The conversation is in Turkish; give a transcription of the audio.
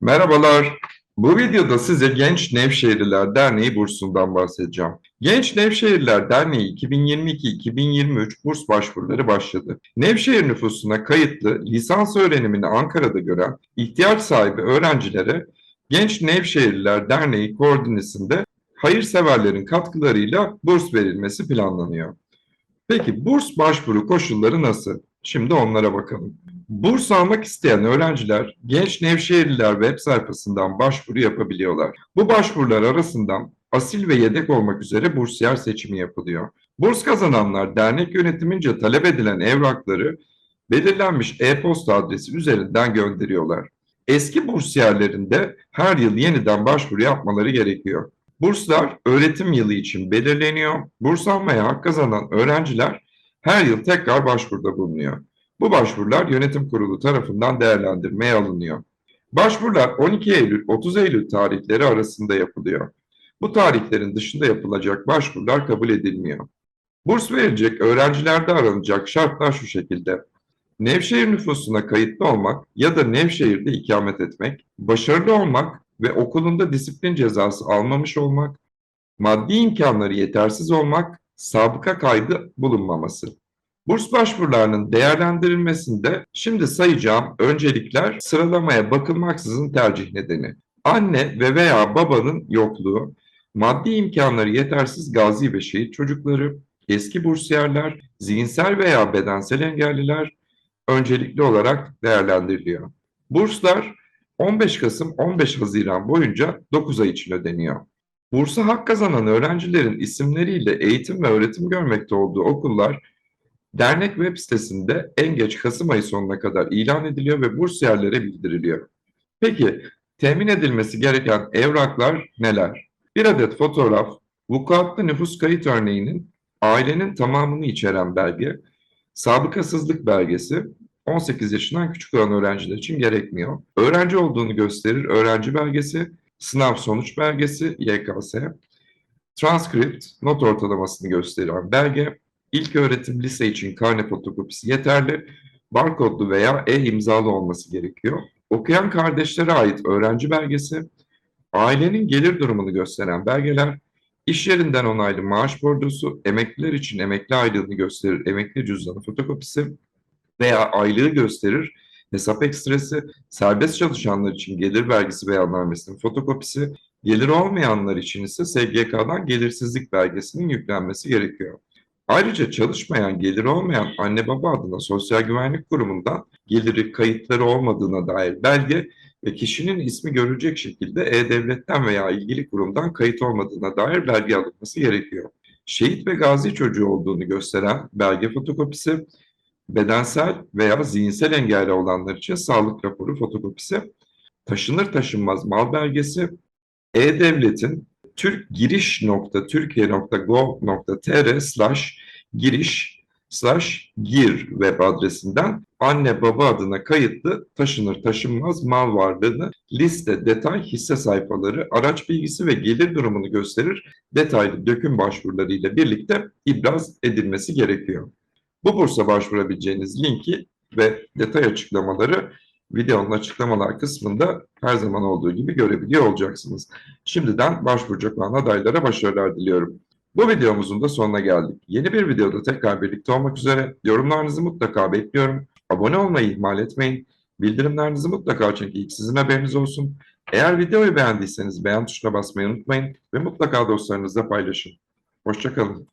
Merhabalar. Bu videoda size Genç Nevşehirliler Derneği bursundan bahsedeceğim. Genç Nevşehirliler Derneği 2022-2023 burs başvuruları başladı. Nevşehir nüfusuna kayıtlı lisans öğrenimini Ankara'da gören ihtiyaç sahibi öğrencilere Genç Nevşehirliler Derneği koordinesinde hayırseverlerin katkılarıyla burs verilmesi planlanıyor. Peki burs başvuru koşulları nasıl? Şimdi onlara bakalım. Burs almak isteyen öğrenciler Genç Nevşehirliler web sayfasından başvuru yapabiliyorlar. Bu başvurular arasından asil ve yedek olmak üzere bursiyer seçimi yapılıyor. Burs kazananlar dernek yönetimince talep edilen evrakları belirlenmiş e-posta adresi üzerinden gönderiyorlar. Eski bursiyerlerin de her yıl yeniden başvuru yapmaları gerekiyor. Burslar öğretim yılı için belirleniyor. Burs almaya hak kazanan öğrenciler her yıl tekrar başvuruda bulunuyor. Bu başvurular yönetim kurulu tarafından değerlendirmeye alınıyor. Başvurular 12 Eylül 30 Eylül tarihleri arasında yapılıyor. Bu tarihlerin dışında yapılacak başvurular kabul edilmiyor. Burs verecek öğrencilerde aranacak şartlar şu şekilde. Nevşehir nüfusuna kayıtlı olmak ya da Nevşehir'de ikamet etmek, başarılı olmak ve okulunda disiplin cezası almamış olmak, maddi imkanları yetersiz olmak, sabıka kaydı bulunmaması. Burs başvurularının değerlendirilmesinde şimdi sayacağım öncelikler sıralamaya bakılmaksızın tercih nedeni. Anne ve veya babanın yokluğu, maddi imkanları yetersiz gazi ve şehit çocukları, eski bursiyerler, zihinsel veya bedensel engelliler öncelikli olarak değerlendiriliyor. Burslar 15 Kasım 15 Haziran boyunca 9 ay için ödeniyor. Bursa hak kazanan öğrencilerin isimleriyle eğitim ve öğretim görmekte olduğu okullar dernek web sitesinde en geç Kasım ayı sonuna kadar ilan ediliyor ve bursiyerlere bildiriliyor. Peki temin edilmesi gereken evraklar neler? Bir adet fotoğraf, vukuatlı nüfus kayıt örneğinin ailenin tamamını içeren belge, sabıkasızlık belgesi, 18 yaşından küçük olan öğrenciler için gerekmiyor. Öğrenci olduğunu gösterir öğrenci belgesi, sınav sonuç belgesi YKS, transkript not ortalamasını gösteren belge, ilk öğretim lise için karne fotokopisi yeterli, barkodlu veya e-imzalı olması gerekiyor. Okuyan kardeşlere ait öğrenci belgesi, ailenin gelir durumunu gösteren belgeler, iş yerinden onaylı maaş bordosu, emekliler için emekli aylığını gösterir emekli cüzdanı fotokopisi veya aylığı gösterir hesap ekstresi, serbest çalışanlar için gelir vergisi beyannamesinin fotokopisi, gelir olmayanlar için ise SGK'dan gelirsizlik belgesinin yüklenmesi gerekiyor. Ayrıca çalışmayan, geliri olmayan anne baba adına Sosyal Güvenlik Kurumu'ndan geliri kayıtları olmadığına dair belge ve kişinin ismi görülecek şekilde E-Devlet'ten veya ilgili kurumdan kayıt olmadığına dair belge alınması gerekiyor. Şehit ve gazi çocuğu olduğunu gösteren belge fotokopisi, bedensel veya zihinsel engelli olanlar için sağlık raporu fotokopisi, taşınır taşınmaz mal belgesi, E-Devlet'in türkgiriş.türkiye.gov.tr slash giriş slash gir web adresinden anne baba adına kayıtlı taşınır taşınmaz mal varlığını liste, detay, hisse sayfaları, araç bilgisi ve gelir durumunu gösterir detaylı döküm başvurularıyla birlikte ibraz edilmesi gerekiyor. Bu bursa başvurabileceğiniz linki ve detay açıklamaları videonun açıklamalar kısmında her zaman olduğu gibi görebiliyor olacaksınız. Şimdiden başvuracak olan adaylara başarılar diliyorum. Bu videomuzun da sonuna geldik. Yeni bir videoda tekrar birlikte olmak üzere yorumlarınızı mutlaka bekliyorum. Abone olmayı ihmal etmeyin. Bildirimlerinizi mutlaka açın ki ilk sizin haberiniz olsun. Eğer videoyu beğendiyseniz beğen tuşuna basmayı unutmayın ve mutlaka dostlarınızla paylaşın. Hoşçakalın.